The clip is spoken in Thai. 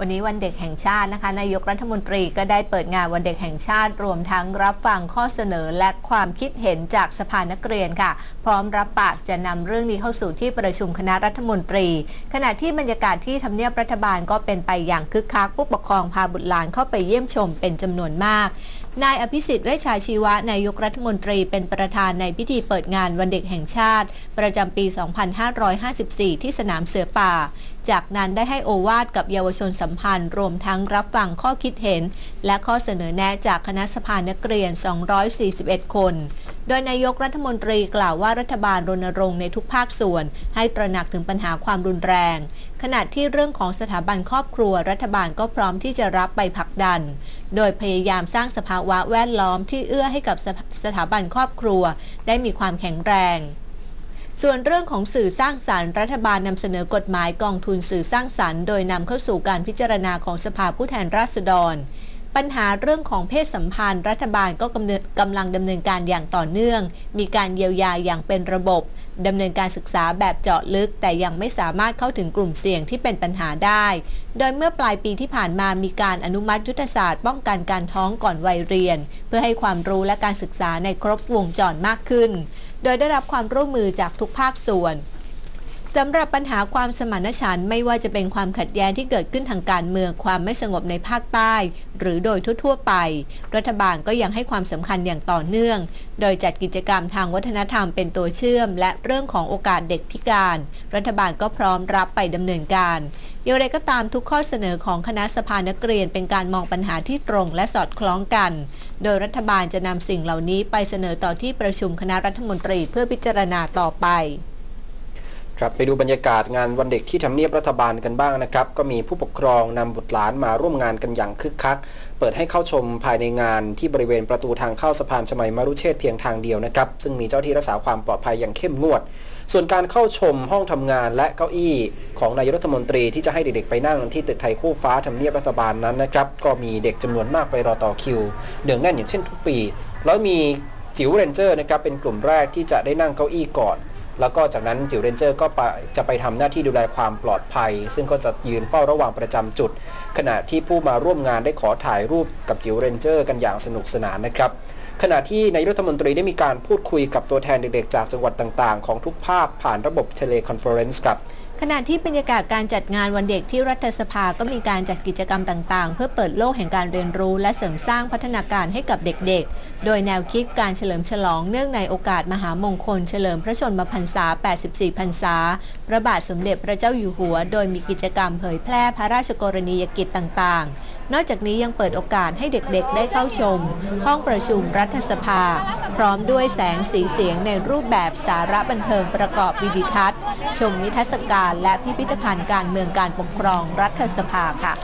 วันนี้วันเด็กแห่งชาตินะคะ นายกรัฐมนตรีก็ได้เปิดงานวันเด็กแห่งชาติ รวมทั้งรับฟังข้อเสนอและความคิดเห็นจากสภานักเรียนค่ะ พร้อมรับปากจะนำเรื่องนี้เข้าสู่ที่ประชุมคณะรัฐมนตรี ขณะที่บรรยากาศที่ทำเนียบรัฐบาลก็เป็นไปอย่างคึกคักผู้ปกครองพาบุตรหลานเข้าไปเยี่ยมชมเป็นจำนวนมาก นายอภิสิทธิ์เวชชาชีวะนายกรัฐมนตรีเป็นประธานในพิธีเปิดงานวันเด็กแห่งชาติ ประจำปี 2554 ที่สนามเสือป่า จากนั้นได้ให้โอวาทกับเยาวชนสัมพันธ์ รวมทั้งรับฟังข้อคิดเห็น และข้อเสนอแนะจากคณะสภานักเรียน 241 คน โดยนายกรัฐมนตรีกล่าวว่ารัฐบาลรณรงค์ในทุกภาคส่วน ให้ตระหนักถึงปัญหาความรุนแรง ขณะที่เรื่องของสถาบันครอบครัว รัฐบาลก็พร้อมที่จะรับไปผลักดัน โดยพยายามสร้างสภาวะแวดล้อมที่เอื้อให้กับสถสถาบันครอบครัว ได้มีความแข็งแรงส่วนเรื่องของสื่อสร้างสารรค์รัฐบาลนำเสนอกฎหมายกองทุนสื่อสร้างสรรค์ โดยนำเข้าสู่การพิจารณาของสภาผู้แทนราษฎร ปัญหาเรื่องของเพศสัมพันธ์ รัฐบาลก็กำกำลังดำเนินการอย่างต่อเนื่อง มีการเยียวยาอย่างเป็นระบบดำเนินการศึกษาแบบเจาะลึก แต่ยังไม่สามารถเข้าถึงกลุ่มเสี่ยงที่เป็นปัญหาได้ โดยเมื่อปลายปีที่ผ่านมามีการอนุมัติยุทธศาสตร์ป้องกันการท้องก่อนวัยเรียน เพื่อให้ความรู้และการศึกษาในครบวงจรมากขึ้น โดยได้รับความร่วมมือจากทุกภาคส่วน สำหรับปัญหาความสมานฉันท์ไม่ว่าจะเป็นความขัดแย้งที่เกิดขึ้นทางการเมืองความไม่สงบในภาคใต้ หรือโดยทั่วๆไป รัฐบาลก็ยังให้ความสำคัญอย่างต่อเนื่อง โดยจัดกิจกรรมทางวัฒนธรรมเป็นตัวเชื่อม และเรื่องของโอกาสเด็กพิการ รัฐบาลก็พร้อมรับไปดำเนินการอย่างไรก็ตามทุกข้อเสนอของคณะสภานักเรียนเป็นการมองปัญหาที่ตรงและสอดคล้องกัน โดยรัฐบาลจะนำสิ่งเหล่านี้ไปเสนอต่อที่ประชุมคณะรัฐมนตรีเพื่อพิจารณาต่อไป ครับไปดูบรรยากาศงานวันเด็กที่ทำเนียบรัฐบาลกันบ้างนะครับ ก็มีผู้ปกครองนำบุตรหลานมาร่วมงานกันอย่างคึกคัก เปิดให้เข้าชมภายในงานที่บริเวณประตูทางเข้าสะพานชมัยมรุเชษเพียงทางเดียวนะครับ ซึ่งมีเจ้าที่รักษาความปลอดภัยอย่างเข้มงวด ส่วนการเข้าชมห้องทำงานและเก้าอี้ ของนายกรัฐมนตรีที่จะให้เด็กๆไปนั่งที่ตึกไทยคู่ฟ้าทำเนียบรัฐบาลนั้นนะครับก็มีเด็กจำนวนมากไปรอต่อคิวเนืองแน่นอย่างเช่นทุกปี แล้วมีจิ๋วเรนเจอร์นะครับเป็นกลุ่มแรกที่จะได้นั่งเก้าอี้ก่อน แล้วก็จากนั้นจิ๋วเรนเจอร์ก็ไปจะไปทำหน้าที่ดูแลความปลอดภัย ซึ่งก็จะยืนเฝ้าระหว่างประจำจุด ขณะที่ผู้มาร่วมงานได้ขอถ่ายรูปกับจิ๋วเรนเจอร์กันอย่างสนุกสนานนะครับขณะที่นายรัฐมนตรีได้มีการพูดคุยกับตัวแทนเด็กๆ จากจังหวัดต่างๆ ของทุกภาคผ่านระบบเทเลคอนเฟอเรนซ์ครับ ขณะที่บรรยากาศการจัดงานวันเด็กที่รัฐสภาก็มีการจัดกิจกรรมต่างๆ เพื่อเปิดโลกแห่งการเรียนรู้ และเสริมสร้างพัฒนาการให้กับเด็กๆ โดยแนวคิดการเฉลิมฉลองเนื่องในโอกาสมหามงคล เฉลิมพระชนมพรรษา 84 พรรษา พระบาทสมเด็จพระเจ้าอยู่หัว โดยมีกิจกรรมเผยแพร่พระราชกรณียกิจต่างๆ นอกจากนี้ยังเปิดโอกาสให้เด็กๆ ได้เข้าชม ห้องประชุมรัฐสภา พร้อมด้วยแสงสีเสียงในรูปแบบสาระบันเทิงประกอบวิดิทัศน์ ชมนิทรรศการและพิพิธภัณฑ์การเมืองการปกครองรัฐสภาค่ะ